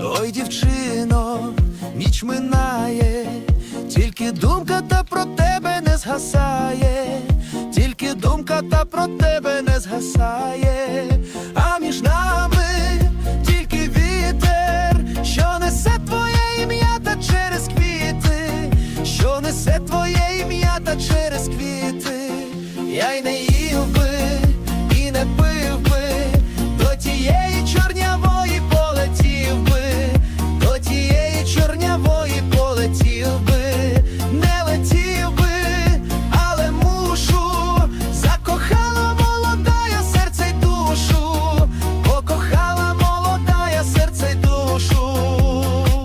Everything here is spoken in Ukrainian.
Ой, дівчино, ніч минає, тільки думка та про тебе не згасає, тільки думка та про тебе не згасає, несе твоє ім'я та через квіти, я й не